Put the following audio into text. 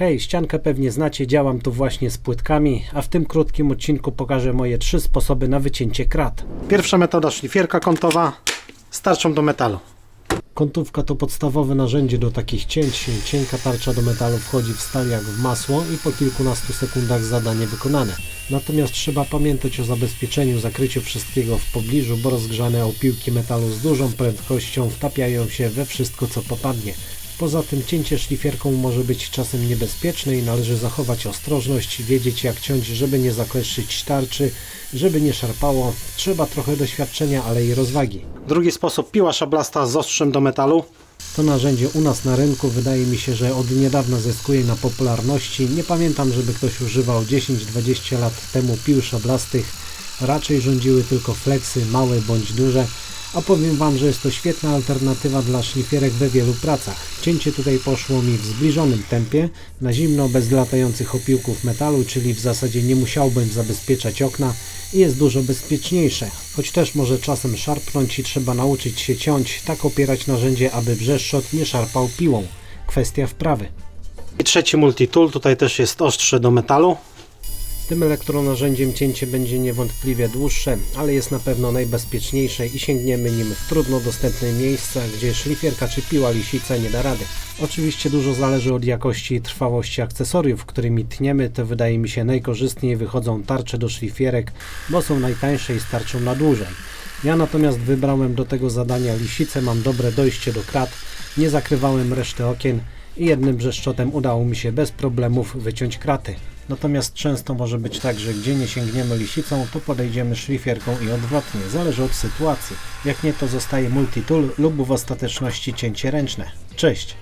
Hej, ściankę pewnie znacie, działam tu właśnie z płytkami, a w tym krótkim odcinku pokażę moje trzy sposoby na wycięcie krat. Pierwsza metoda szlifierka kątowa z tarczą do metalu. Kątówka to podstawowe narzędzie do takich cięć. Cienka tarcza do metalu wchodzi w stal jak w masło i po kilkunastu sekundach zadanie wykonane. Natomiast trzeba pamiętać o zabezpieczeniu, zakryciu wszystkiego w pobliżu, bo rozgrzane opiłki metalu z dużą prędkością wtapiają się we wszystko co popadnie. Poza tym cięcie szlifierką może być czasem niebezpieczne i należy zachować ostrożność, wiedzieć jak ciąć, żeby nie zakleszczyć tarczy, żeby nie szarpało. Trzeba trochę doświadczenia, ale i rozwagi. Drugi sposób piła szablasta z ostrzem do metalu. To narzędzie u nas na rynku wydaje mi się, że od niedawna zyskuje na popularności. Nie pamiętam, żeby ktoś używał 10-20 lat temu pił szablastych. Raczej rządziły tylko fleksy, małe bądź duże. A powiem Wam, że jest to świetna alternatywa dla szlifierek we wielu pracach. Cięcie tutaj poszło mi w zbliżonym tempie, na zimno, bez latających opiłków metalu, czyli w zasadzie nie musiałbym zabezpieczać okna i jest dużo bezpieczniejsze. Choć też może czasem szarpnąć i trzeba nauczyć się ciąć, tak opierać narzędzie, aby brzeszczot nie szarpał piłą. Kwestia wprawy. I trzeci multitool, tutaj też jest ostrze do metalu. Tym elektronarzędziem cięcie będzie niewątpliwie dłuższe, ale jest na pewno najbezpieczniejsze i sięgniemy nim w trudno dostępne miejsca, gdzie szlifierka czy piła lisica nie da rady. Oczywiście dużo zależy od jakości i trwałości akcesoriów, którymi tniemy, to wydaje mi się najkorzystniej wychodzą tarcze do szlifierek, bo są najtańsze i starczą na dłużej. Ja natomiast wybrałem do tego zadania lisicę, mam dobre dojście do krat, nie zakrywałem reszty okien i jednym brzeszczotem udało mi się bez problemów wyciąć kraty. Natomiast często może być tak, że gdzie nie sięgniemy lisicą, to podejdziemy szlifierką i odwrotnie, zależy od sytuacji. Jak nie, to zostaje multitool lub w ostateczności cięcie ręczne. Cześć!